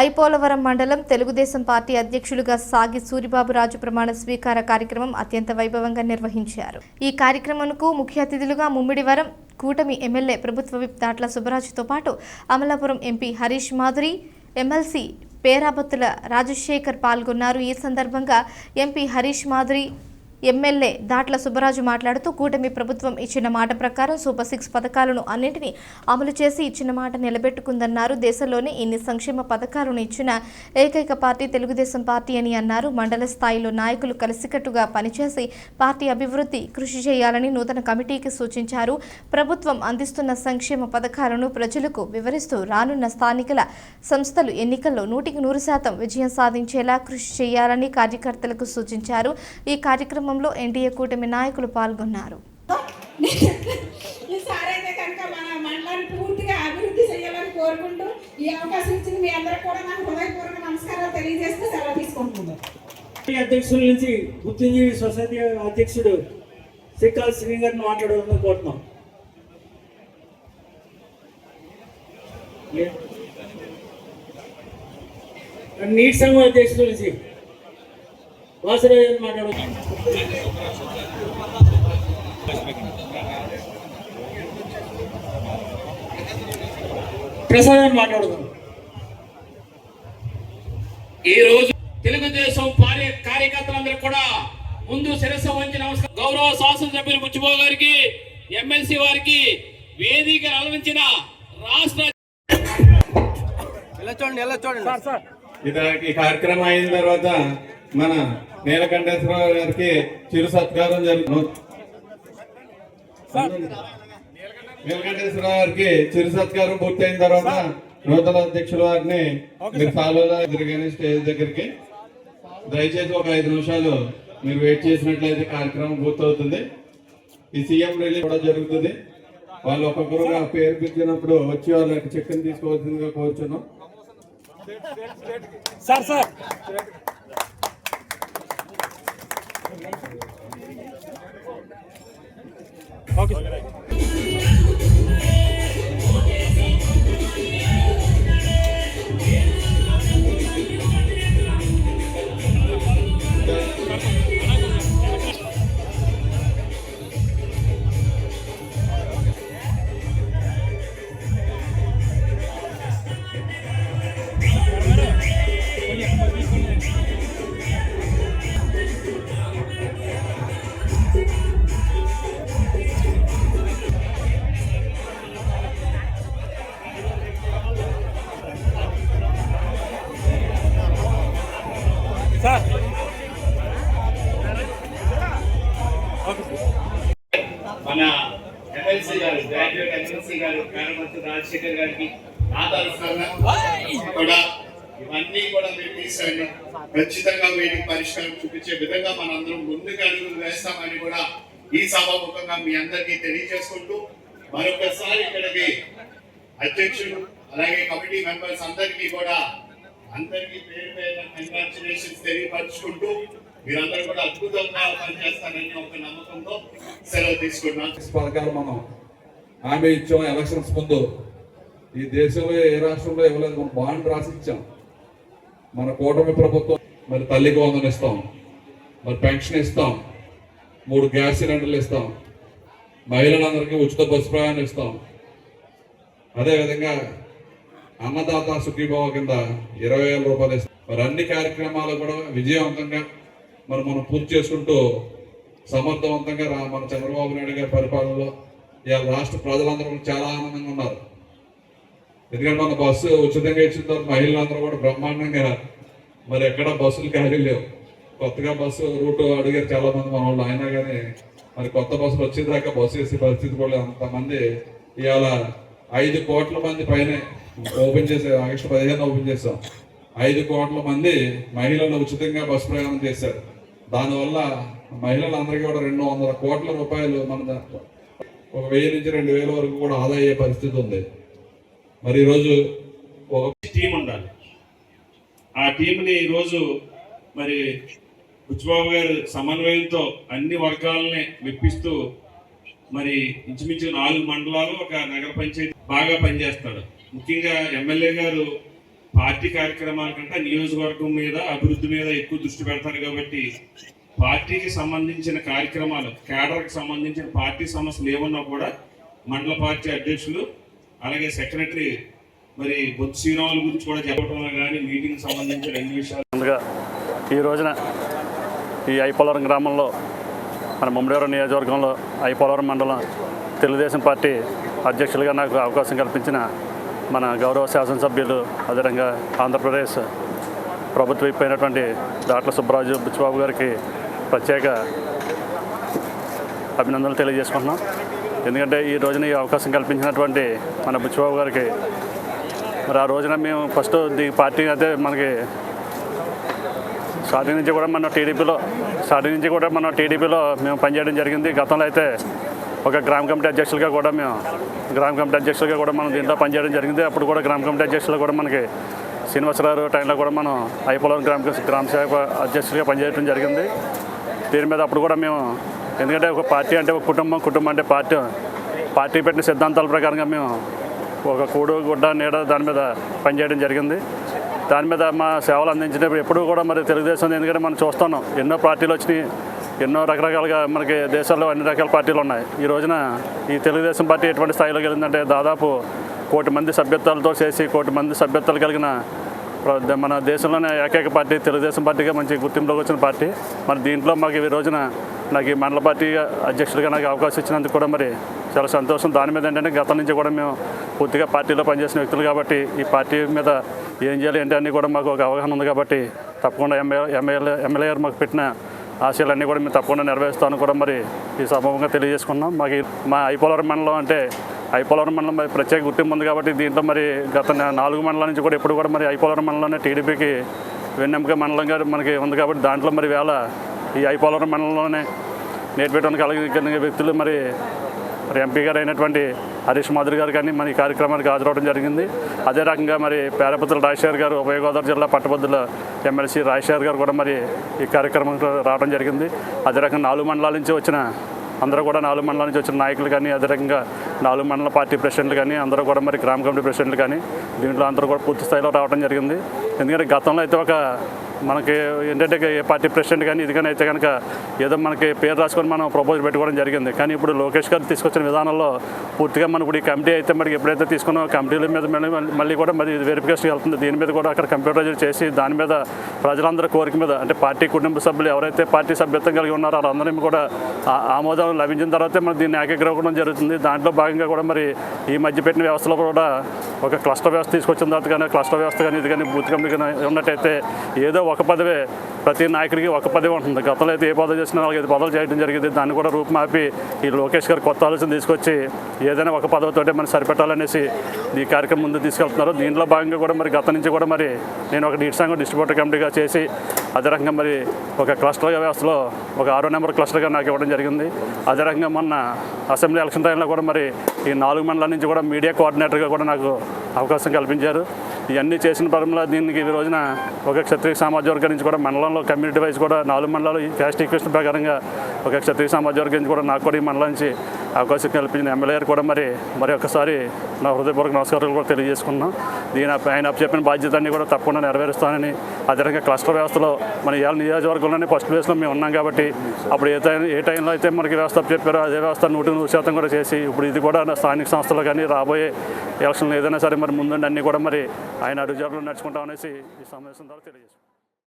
ఐపోలవరం మండలం తెలుగుదేశం పార్టీ అధ్యక్షులుగా సాగి సూరిబాబు రాజు ప్రమాణ స్వీకార కార్యక్రమం అత్యంత వైభవంగా నిర్వహించారు. ఈ కార్యక్రమంకు ముఖ్య అతిథులుగా ముమ్మిడివరం కూటమి ఎమ్మెల్యే ప్రభుత్వ విప్ దాట్ల సుబ్బరాజుతో పాటు అమలాపురం ఎంపీ హరీష్ మాధురి ఎమ్మెల్సీ పేరాబత్తుల రాజశేఖర్ పాల్గొన్నారు. ఈ సందర్భంగా ఎంపీ హరీష్ మాధురి ఎమ్మెల్యే దాట్ల సుబ్బరాజు మాట్లాడుతూ కూటమి ప్రభుత్వం ఇచ్చిన మాట ప్రకారం సూపర్ సిక్స్ పథకాలను అన్నింటినీ అమలు చేసి ఇచ్చిన మాట నిలబెట్టుకుందన్నారు. దేశంలోనే ఇన్ని సంక్షేమ పథకాలను ఇచ్చిన ఏకైక పార్టీ తెలుగుదేశం పార్టీ అని అన్నారు. మండల స్థాయిలో నాయకులు కలిసికట్టుగా పనిచేసి పార్టీ అభివృద్ధి కృషి చేయాలని నూతన కమిటీకి సూచించారు. ప్రభుత్వం అందిస్తున్న సంక్షేమ పథకాలను ప్రజలకు వివరిస్తూ రానున్న స్థానికల సంస్థలు ఎన్నికల్లో నూటికి నూరు శాతం విజయం సాధించేలా కృషి చేయాలని కార్యకర్తలకు సూచించారు. ఈ కార్యక్రమం కార్యక్రమంలో ఎన్డీఏ కూటమి నాయకులు పాల్గొన్నారు. ఈసారి అయితే కనుక మన మండలాన్ని పూర్తిగా అభివృద్ధి చేయాలని కోరుకుంటూ ఈ అవకాశం ఇచ్చిన మీ అందరికీ కూడా నాకు హృదయపూర్వక నమస్కారాలు తెలియజేస్తూ సెలవు తీసుకుంటున్నాను. పార్టీ అధ్యక్షుల నుంచి బుద్ధిజీవి సొసైటీ అధ్యక్షుడు శ్రీకాల్ శ్రీ గారిని మాట్లాడడం కోరుతున్నాం నీట్ సంఘం అధ్యక్షుల నుంచి గారిని మాట్లాడవచ్చు ప్రసాద్ గారిని మాట్లాడుతున్నాం ఈ రోజు తెలుగుదేశం పార్టీ కార్యకర్తలందరూ కూడా ముందు శిరస్సు వంచి నమస్కారం. గౌరవ శాసనసభ్యులు ముచ్చిబాబు గారికి ఎమ్మెల్సీ వారికి వేదిక అలవించిన రాష్ట్ర ఇది ఈ కార్యక్రమం అయిన తర్వాత మన నీలకంఠేశ్వరరావు గారికి చిరు సత్కారం జరుగుతుంది నీలకంఠేశ్వరరావు గారికి చిరు సత్కారం పూర్తయిన తర్వాత నూతన అధ్యక్షుల వారిని మీరు ఫాలోగా ఎదురుగానే స్టేజ్ దగ్గరికి దయచేసి ఒక ఐదు నిమిషాలు మీరు వెయిట్ చేసినట్లయితే కార్యక్రమం పూర్తవుతుంది. ఈ సీఎం రిలీజ్ కూడా జరుగుతుంది. వాళ్ళు ఒక్కొక్కరుగా పేరు పిలిచినప్పుడు వచ్చి వాళ్ళకి చెక్కుని తీసుకోవాల్సిందిగా కోరుచున్నాం. Sir sir. ఓకే మన ఎమ్మెల్సీ గారు గ్రాడ్యుయేట్ ఎమ్మెల్సీ గారు కారమతి రాజశేఖర్ గారికి కూడా. ఇవన్నీ కూడా మీరు తీసుకొని ఖచ్చితంగా వీటికి పరిష్కారం చూపించే విధంగా మనందరం ముందుకు అడుగులు వేస్తామని కూడా ఈ సభాముఖంగా మీ అందరికీ తెలియజేసుకుంటూ మరొకసారి ఇక్కడికి అధ్యక్షులు అలాగే కమిటీ మెంబర్స్ అందరికీ కూడా అందరికీ పేరు పేరు కంగ్రాచులేషన్స్ తెలియపరుచుకుంటూ మీరందరూ కూడా అద్భుతంగా పనిచేస్తారని ఒక నమ్మకంతో సెలవు తీసుకున్నాను పథకాలు మనం హామీ ఇచ్చాం ఎలక్షన్స్ ముందు. ఈ దేశంలో ఏ రాష్ట్రంలో ఇవ్వలేదు మనం బాండ్ రాసి ఇచ్చాం మన కూటమి ప్రభుత్వం మరి తల్లికి వందలు ఇస్తాం మరి పెన్షన్ ఇస్తాం మూడు గ్యాస్ సిలిండర్లు ఇస్తాం మహిళలందరికీ ఉచిత బస్సు ప్రయాణం ఇస్తాం. అదేవిధంగా అన్నదాత సుఖీభావ కింద ఇరవై వేల రూపాయలు ఇస్తాం. మరి అన్ని కార్యక్రమాలు కూడా విజయవంతంగా మరి మనం పూర్తి చేసుకుంటూ సమర్థవంతంగా మన చంద్రబాబు నాయుడు గారి పరిపాలనలో ఇవాళ రాష్ట్ర ప్రజలందరూ కూడా చాలా ఆనందంగా ఉన్నారు. ఎందుకంటే మన బస్సు ఉచితంగా ఇచ్చిన తర్వాత మహిళలందరూ కూడా బ్రహ్మాండంగా మరి ఎక్కడ బస్సులు ఖాళీ లేవు. కొత్తగా బస్సు రూట్ అడిగారు చాలా మంది మన వాళ్ళు అయినా కానీ మరి కొత్త బస్సులు వచ్చేదాకా బస్సు వేసే పరిస్థితి కూడా అంతమంది ఇవాళ ఐదు కోట్ల మంది పైన ఓపెన్ చేసే ఆగస్టు పదిహేను ఓపెన్ చేసాం. ఐదు కోట్ల మంది మహిళలు ఉచితంగా బస్సు ప్రయాణం చేశారు. దానివల్ల మహిళలందరికీ కూడా రెండు వందల కోట్ల రూపాయలు మన దాంట్లో ఒక వెయ్యి నుంచి రెండు వేల వరకు కూడా ఆదా అయ్యే పరిస్థితి ఉంది. మరి ఈరోజు ఒక టీం ఉండాలి. ఆ టీంని ఈరోజు మరి బుచ్చిబాబు గారు సమన్వయంతో అన్ని వర్గాలని మెప్పిస్తూ మరి ఇంచుమించు నాలుగు మండలాలు ఒక నగర పంచాయతీ బాగా పనిచేస్తాడు. ముఖ్యంగా ఎమ్మెల్యే గారు పార్టీ కార్యక్రమాల కంటే నియోజకవర్గం మీద అభివృద్ధి మీద ఎక్కువ దృష్టి పెడతారు కాబట్టి పార్టీకి సంబంధించిన కార్యక్రమాలు కేడర్కి సంబంధించిన పార్టీ సమస్యలు ఏమన్నా కూడా మండల పార్టీ అధ్యక్షులు అలాగే సెక్రటరీ మరి బొత్స శ్రీరాముల గురించి కూడా చెప్పడంలో కానీ మీటింగ్ సంబంధించిన అన్ని విషయాలు. ముందుగా ఈ రోజున ఈ ఐపోలవరం గ్రామంలో మన ముమ్మడివరం నియోజకవర్గంలో ఐపోలవరం మండలం తెలుగుదేశం పార్టీ అధ్యక్షులుగా నాకు అవకాశం కల్పించిన మన గౌరవ శాసనసభ్యులు అదేవిధంగా ఆంధ్రప్రదేశ్ ప్రభుత్వ అయిపోయినటువంటి డాక్టర్ సుబ్బరాజు బుచ్చిబాబు గారికి ప్రత్యేక అభినందనలు తెలియజేసుకుంటున్నాం. ఎందుకంటే ఈ రోజున ఈ అవకాశం కల్పించినటువంటి మన బుచ్చిబాబు గారికి మరి ఆ రోజున మేము ఫస్ట్ దీ పార్టీ అయితే మనకి స్టార్టింగ్ నుంచి కూడా మనం టీడీపీలో స్టార్టింగ్ నుంచి కూడా మనం టీడీపీలో మేము పనిచేయడం జరిగింది. గతంలో అయితే ఒక గ్రామ కమిటీ అధ్యక్షులుగా కూడా మేము గ్రామ కమిటీ అధ్యక్షులుగా కూడా మనం దీంట్లో పనిచేయడం జరిగింది. అప్పుడు కూడా గ్రామ కమిటీ అధ్యక్షులు కూడా మనకి శ్రీనివాసరావు టైంలో కూడా మనం ఐపోలవరం గ్రామ గ్రామ సేవ అధ్యక్షులుగా పనిచేయడం జరిగింది. దీని మీద అప్పుడు కూడా మేము ఎందుకంటే ఒక పార్టీ అంటే ఒక కుటుంబం కుటుంబం అంటే పార్టీ పార్టీ పెట్టిన సిద్ధాంతాల ప్రకారంగా మేము ఒక కూడు గుడ్డ నీడ దాని మీద పనిచేయడం జరిగింది. దాని మీద మా సేవలు అందించినప్పుడు ఎప్పుడు కూడా మరి తెలుగుదేశం ఎందుకంటే మనం చూస్తున్నాం ఎన్నో పార్టీలు వచ్చినాయి. ఎన్నో రకరకాలుగా మనకి దేశాల్లో అన్ని రకాల పార్టీలు ఉన్నాయి. ఈ రోజున ఈ తెలుగుదేశం పార్టీ ఎటువంటి స్థాయిలో కలిగిందంటే దాదాపు కోటి మంది సభ్యత్వాలతో చేసి కోటి మంది సభ్యత్వాలు కలిగిన మన దేశంలోనే ఏకైక పార్టీ తెలుగుదేశం పార్టీగా మంచి గుర్తింపులోకి వచ్చిన పార్టీ. మరి దీంట్లో మాకు ఈ రోజున నాకు ఈ మండల పార్టీ అధ్యక్షుడిగా నాకు అవకాశం ఇచ్చినందుకు కూడా మరి చాలా సంతోషం. దాని మీద ఏంటంటే గతం నుంచి కూడా మేము పూర్తిగా పార్టీలో పనిచేసిన వ్యక్తులు కాబట్టి ఈ పార్టీ మీద ఏం చేయాలి ఏంటి అన్నీ కూడా మాకు ఒక అవగాహన ఉంది కాబట్టి తప్పకుండా ఎమ్మెల్యే ఎమ్మెల్యే ఎమ్మెల్యే గారు మాకు పెట్టిన ఆశయాలన్నీ కూడా మేము తప్పకుండా నెరవేరుస్తాను కూడా మరి ఈ సమూహంగా తెలియజేసుకున్నాం. మాకు మా ఐపోలవరం మండలం అంటే ఐపోలవరం మండలం మరి ప్రత్యేక గుర్తింపు ఉంది కాబట్టి దీంట్లో మరి గత నాలుగు మండలాల నుంచి కూడా ఎప్పుడు కూడా మరి ఐపోలవరం మండలంలోనే టీడీపీకి వెన్నెంక మండలం గారు మనకి ఉంది కాబట్టి దాంట్లో మరి వేళ ఈ ఐపోలవరం మండలంలోనే నేర్పేయడానికి కలిగిన వ్యక్తులు మరి మరి ఎంపీ గారు అయినటువంటి హరీష్ మాధురి గారు కానీ మన ఈ కార్యక్రమానికి హాజరవడం జరిగింది. అదే రకంగా మరి పేరపతుల రాజశేఖర్ గారు ఉభయ గోదావరి జిల్లా పట్టభద్రుల ఎమ్మెల్సీ రాజశేఖర్ గారు కూడా మరి ఈ కార్యక్రమంలో రావడం జరిగింది. అదే రకంగా నాలుగు మండలాల నుంచి వచ్చిన అందరూ కూడా నాలుగు మండలాల నుంచి వచ్చిన నాయకులు కానీ అదే రకంగా నాలుగు మండల పార్టీ ప్రెసిడెంట్లు కానీ అందరూ కూడా మరి గ్రామ కమిటీ ప్రెసిడెంట్లు కానీ దీంట్లో అందరూ కూడా పూర్తి స్థాయిలో రావడం జరిగింది. ఎందుకంటే గతంలో అయితే ఒక మనకి ఏంటంటే ఏ పార్టీ ప్రెసిడెంట్ కానీ ఇది కానీ అయితే కనుక ఏదో మనకి పేరు రాసుకొని మనం ప్రపోజ్ పెట్టుకోవడం జరిగింది. కానీ ఇప్పుడు లోకేష్ గారు తీసుకొచ్చిన విధానంలో పూర్తిగా మనం ఇప్పుడు ఈ కమిటీ అయితే మనకి ఎప్పుడైతే తీసుకున్నామో కమిటీల మీద మళ్ళీ మళ్ళీ కూడా మరి వెరిఫికేషన్ వెళ్తుంది. దీని మీద కూడా అక్కడ కంప్యూటరైజ్ చేసి దాని మీద ప్రజలందరి కోరిక మీద అంటే పార్టీ కుటుంబ సభ్యులు ఎవరైతే పార్టీ సభ్యత్వం కలిగి ఉన్నారో వాళ్ళందరినీ కూడా ఆ- ఆమోదం లభించిన తర్వాతే మనం దీన్ని ఏకగ్రహం జరుగుతుంది. దాంట్లో భాగంగా కూడా మరి ఈ మధ్య పెట్టిన వ్యవస్థలో కూడా ఒక క్లస్టర్ వ్యవస్థ తీసుకొచ్చిన తర్వాత కానీ క్లస్టర్ వ్యవస్థ కానీ ఇది కానీ బూత్ కమిటీ కానీ ఉన్నట్టయితే ఏదో ఒక పదవే. ప్రతి నాయకుడికి ఒక పదవి ఉంటుంది. గతంలో అయితే ఏ పదవి చేసినా వాళ్ళకి ఐదు పదవులు చేయడం జరిగింది. దాన్ని కూడా రూపుమాపి ఈ లోకేష్ గారు కొత్త ఆలోచన తీసుకొచ్చి ఏదైనా ఒక పదవితోటే మనం సరిపెట్టాలనేసి ఈ కార్యక్రమం ముందు తీసుకెళ్తున్నారు. దీంట్లో భాగంగా కూడా మరి గత నుంచి కూడా మరి నేను ఒక డీట్ సంఘం డిస్ట్రిబ్యూటర్ కమిటీగా చేసి అదే రకంగా మరి ఒక క్లస్టర్ వ్యవస్థలో ఒక ఆరో నెంబర్ క్లస్టర్గా నాకు ఇవ్వడం జరిగింది. అదే రకంగా మొన్న అసెంబ్లీ ఎలక్షన్ టైంలో కూడా మరి ఈ నాలుగు మండలాల నుంచి కూడా మీడియా కోఆర్డినేటర్గా కూడా నాకు అవకాశం కల్పించారు. ఇవన్నీ చేసిన పరంలో దీనికి ఈ రోజున ఒక క్షత్రియ సామాజిక వర్గం నుంచి కూడా మండలంలో కమ్యూనిటీ వైజ్ కూడా నాలుగు మండలాలు ఈ క్యాస్ట్ ఈక్వేషన్ ప్రకారంగా ఒక క్షత్రియ సామాజిక నుంచి కూడా నాకు కూడా ఈ మండలం నుంచి అవకాశం కల్పించిన ఎమ్మెల్యే గారు కూడా మరి మరి ఒకసారి నా హృదయపూర్వక నమస్కారాలు కూడా తెలియజేసుకున్నాం దీని ఆయన చెప్పిన బాధ్యత అన్ని కూడా తప్పకుండా నెరవేరుస్తానని అదే క్లస్టర్ వ్యవస్థలో మన ఇవాళ నియోజకవర్గంలోనే ఫస్ట్ ప్లేస్లో మేము ఉన్నాం కాబట్టి అప్పుడు ఏ టైం ఏ టైంలో అయితే మనకి వ్యవస్థ చెప్పారో అదే వ్యవస్థ నూటి నూరు శాతం కూడా చేసి ఇప్పుడు ఇది కూడా స్థానిక సంస్థలు కానీ రాబోయే ఎలక్షన్లు ఏదైనా సరే మరి ముందుండి అన్నీ కూడా మరి ఆయన అడుగుజాడలు నడుచుకుంటామనేసి ఈ సమావేశం ద్వారా తెలియజేస్తాం